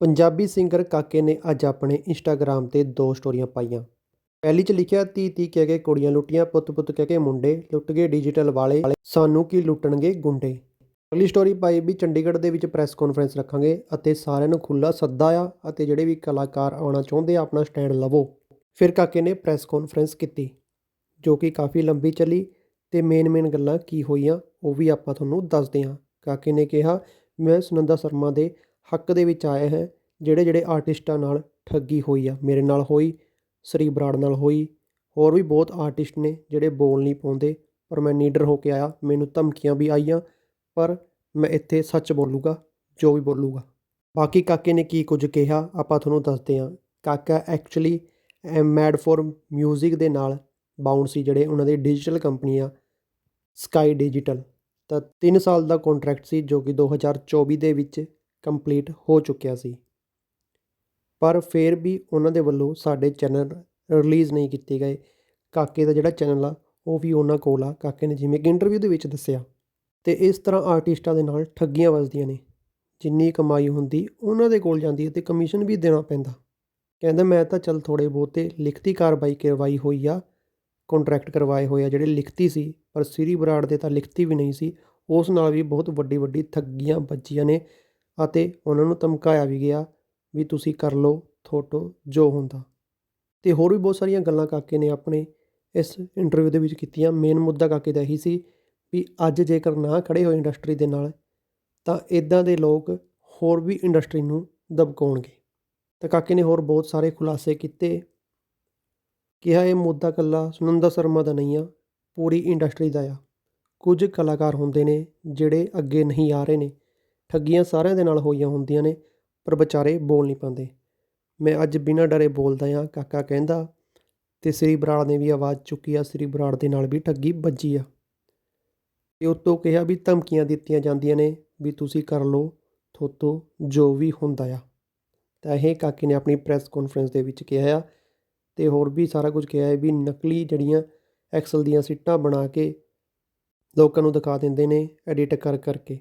Punjabi singer ਕਾਕੇ ਨੇ ਅੱਜ ਆਪਣੇ ਇੰਸਟਾਗ੍ਰਾਮ 'ਤੇ ਦੋ ਸਟੋਰੀਆਂ ਪਾਈਆਂ। ਪਹਿਲੀ 'ਚ ਲਿਖਿਆ ਧੀ ਧੀ ਕਹਿ ਕੇ ਕੁੜੀਆਂ ਲੁੱਟੀਆਂ ਪੁੱਤ ਪੁੱਤ ਕਹਿ ਕੇ ਮੁੰਡੇ, ਲੁੱਟ ਗਏ ਡਿਜੀਟਲ ਵਾਲੇ, ਸਾਨੂੰ ਕੀ ਲੁੱਟਣਗੇ ਗੁੰਡੇ? ਅਗਲੀ ਸਟੋਰੀ ਪਾਈ ਵੀ ਚੰਡੀਗੜ੍ਹ ਦੇ ਵਿੱਚ ਪ੍ਰੈਸ ਕਾਨਫਰੰਸ ਰੱਖਾਂਗੇ ਅਤੇ ਸਾਰਿਆਂ ਨੂੰ ਖੁੱਲ੍ਹਾ ਸੱਦਾ ਆ ਅਤੇ ਜਿਹੜੇ ਵੀ ਕਲਾਕਾਰ ਆਉਣਾ ਚਾਹੁੰਦੇ ਆ, ਆਪਣਾ ਸਟੈਂਡ ਲਵੋ। ਫਿਰ ਕਾਕੇ ਨੇ ਪ੍ਰੈਸ ਕਾਨਫਰੰਸ ਕੀਤੀ, ਜੋ ਕਿ ਕਾਫੀ ਲੰਬੀ ਚੱਲੀ ਤੇ ਮੇਨ ਮੇਨ ਗੱਲਾਂ ਕੀ ਹੋਈਆਂ, ਉਹ ਵੀ ਆਪਾਂ ਤੁਹਾਨੂੰ ਦੱਸਦੇ ਹਾਂ। ਕਾਕੇ ਨੇ ਕਿਹਾ, ਮੈਂ ਸੁਨੰਦਾ ਸ਼ਰਮਾ ਦੇ ਹੱਕ ਦੇ ਵਿੱਚ ਆਏ ਹੈ, ਜਿਹੜੇ ਜਿਹੜੇ ਆਰਟਿਸਟਾਂ ਨਾਲ ਠੱਗੀ ਹੋਈ ਆ, ਮੇਰੇ ਨਾਲ ਹੋਈ ਸਰੀ ਬਰਾੜ ਨਾਲ ਹੋਈ, ਹੋਰ ਵੀ ਬਹੁਤ ਆਰਟਿਸਟ ਨੇ ਜਿਹੜੇ ਬੋਲ ਨਹੀਂ ਪਾਉਂਦੇ, ਪਰ ਮੈਂ ਨੀਡਰ ਹੋ ਕੇ ਆਇਆ, ਮੈਨੂੰ ਧਮਕੀਆਂ ਵੀ ਆਈਆਂ, ਪਰ ਮੈਂ ਇੱਥੇ ਸੱਚ ਬੋਲੂਗਾ, ਜੋ ਵੀ ਬੋਲੂਗਾ। ਬਾਕੀ ਕਾਕੇ ਨੇ ਕੀ ਕੁਝ ਕਿਹਾ, ਆਪਾਂ ਤੁਹਾਨੂੰ ਦੱਸਦੇ ਹਾਂ। ਕਾਕਾ ਐਕਚੁਅਲੀ ਮੈਡ ਫੋਰ 뮤직 ਦੇ ਨਾਲ ਬਾਉਂਡ ਸੀ, ਜਿਹੜੇ ਉਹਨਾਂ ਦੇ ਡਿਜੀਟਲ ਕੰਪਨੀ ਆ ਸਕਾਈ ਡਿਜੀਟਲ ਤਾਂ 3 ਸਾਲ ਦਾ ਕੰਟਰੈਕਟ ਸੀ, ਜੋ ਕਿ 2024 ਦੇ ਵਿੱਚ ਕੰਪਲੀਟ ਹੋ ਚੁੱਕਿਆ ਸੀ। ਪਰ ਫਿਰ ਵੀ ਉਹਨਾਂ ਦੇ ਵੱਲੋਂ ਸਾਡੇ ਚੈਨਲ ਰਿਲੀਜ਼ ਨਹੀਂ ਕੀਤੇ ਗਏ। ਕਾਕੇ ਦਾ ਜਿਹੜਾ ਚੈਨਲ ਆ, ਉਹ ਵੀ ਉਹਨਾਂ ਕੋਲ ਆ। ਕਾਕੇ ਨੇ ਜਿਵੇਂ ਕਿ ਇੰਟਰਵਿਊ ਦੇ ਵਿੱਚ ਦੱਸਿਆ। ਤੇ ਇਸ ਤਰ੍ਹਾਂ ਆਰਟਿਸਟਾਂ ਦੇ ਨਾਲ ਠੱਗੀਆਂ ਵੱਜਦੀਆਂ ਨੇ। ਜਿੰਨੀ ਕਮਾਈ ਹੁੰਦੀ ਉਹਨਾਂ ਦੇ ਕੋਲ ਜਾਂਦੀ ਹੈ ਤੇ ਕਮਿਸ਼ਨ ਵੀ ਦੇਣਾ ਪੈਂਦਾ। ਕਹਿੰਦਾ, ਮੈਂ ਤਾਂ ਚੱਲ ਥੋੜੇ ਬਹੁਤੇ ਲਿਖਤੀ ਕਾਰਵਾਈ ਕਰਵਾਈ ਹੋਈ ਆ। ਕੰਟਰੈਕਟ ਕਰਵਾਏ ਹੋਏ ਆ ਜਿਹੜੇ ਲਿਖਤੀ ਸੀ, ਪਰ ਸ੍ਰੀ ਬਰਾੜ ਦੇ ਤਾਂ ਲਿਖਤੀ ਵੀ ਨਹੀਂ ਸੀ। ਉਸ ਨਾਲ ਵੀ ਬਹੁਤ ਵੱਡੀ ਵੱਡੀ ਠੱਗੀਆਂ ਵੱਜੀਆਂ ਨੇ। ਅਤੇ ਉਹਨਾਂ ਨੂੰ ਧਮਕਾਇਆ ਵੀ ਗਿਆ ਵੀ ਤੁਸੀਂ ਕਰ ਲਓ ਥੋਟੋ ਜੋ ਹੁੰਦਾ। ਅਤੇ ਹੋਰ ਵੀ ਬਹੁਤ ਸਾਰੀਆਂ ਗੱਲਾਂ ਕਾਕੇ ਨੇ ਆਪਣੇ ਇਸ ਇੰਟਰਵਿਊ ਦੇ ਵਿੱਚ ਕੀਤੀਆਂ। ਮੇਨ ਮੁੱਦਾ ਕਾਕੇ ਦਾ ਇਹੀ ਸੀ ਵੀ ਅੱਜ ਜੇਕਰ ਨਾ ਖੜ੍ਹੇ ਹੋਏ ਇੰਡਸਟਰੀ ਦੇ ਨਾਲ, ਤਾਂ ਇੱਦਾਂ ਦੇ ਲੋਕ ਹੋਰ ਵੀ ਇੰਡਸਟਰੀ ਨੂੰ ਦਬਕਾਉਣਗੇ। ਤਾਂ ਕਾਕੇ ਨੇ ਹੋਰ ਬਹੁਤ ਸਾਰੇ ਖੁਲਾਸੇ ਕੀਤੇ। ਕਿਹਾ ਇਹ ਮੁੱਦਾ ਕੱਲਾ ਸੁਨੰਦਾ ਸ਼ਰਮਾ ਦਾ ਨਹੀਂ ਆ, ਪੂਰੀ ਇੰਡਸਟਰੀ ਦਾ ਆ। ਕੁਝ ਕਲਾਕਾਰ ਹੁੰਦੇ ਨੇ ਜਿਹੜੇ ਅੱਗੇ ਨਹੀਂ ਆ ਰਹੇ ਨੇ। ਠੱਗੀਆਂ ਸਾਰਿਆਂ ਦੇ ਨਾਲ ਹੋਈਆਂ ਹੁੰਦੀਆਂ ਨੇ, ਪਰ ਵਿਚਾਰੇ ਬੋਲ ਨਹੀਂ ਪਾਉਂਦੇ। ਮੈਂ ਅੱਜ ਬਿਨਾਂ ਡਰੇ ਬੋਲਦਾ ਹਾਂ, ਕਾਕਾ ਕਹਿੰਦਾ ਅਤੇ ਸ੍ਰੀ ਬਰਾੜ ਨੇ ਵੀ ਆਵਾਜ਼ ਚੁੱਕੀ ਆ, ਸ੍ਰੀ ਬਰਾੜ ਦੇ ਨਾਲ ਵੀ ਠੱਗੀ ਵੱਜੀ ਆ। ਅਤੇ ਉਤੋਂ ਕਿਹਾ ਵੀ ਧਮਕੀਆਂ ਦਿੱਤੀਆਂ ਜਾਂਦੀਆਂ ਨੇ ਵੀ ਤੁਸੀਂ ਕਰ ਲਓ, ਥੋਤੋਂ ਜੋ ਵੀ ਹੁੰਦਾ ਆ। ਤਾਂ ਇਹ ਕਾਕੇ ਨੇ ਆਪਣੀ ਪ੍ਰੈਸ ਕਾਨਫਰੰਸ ਦੇ ਵਿੱਚ ਕਿਹਾ ਆ ਅਤੇ ਹੋਰ ਵੀ ਸਾਰਾ ਕੁਝ ਕਿਹਾ ਹੈ ਵੀ ਨਕਲੀ ਜਿਹੜੀਆਂ ਐਕਸਲ ਦੀਆਂ ਸੀਟਾਂ ਬਣਾ ਕੇ ਲੋਕਾਂ ਨੂੰ ਦਿਖਾ ਦਿੰਦੇ ਨੇ, ਐਡਿਟ ਕਰ ਕਰਕੇ।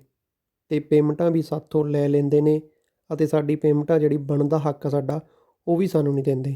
ਅਤੇ ਪੇਮੈਂਟਾਂ ਵੀ ਸਾਥੋਂ ਲੈ ਲੈਂਦੇ ਨੇ ਅਤੇ ਸਾਡੀ ਪੇਮੈਂਟਾਂ ਜਿਹੜੀ ਬਣਦਾ ਹੱਕ ਆ ਸਾਡਾ, ਉਹ ਵੀ ਸਾਨੂੰ ਨਹੀਂ ਦਿੰਦੇ।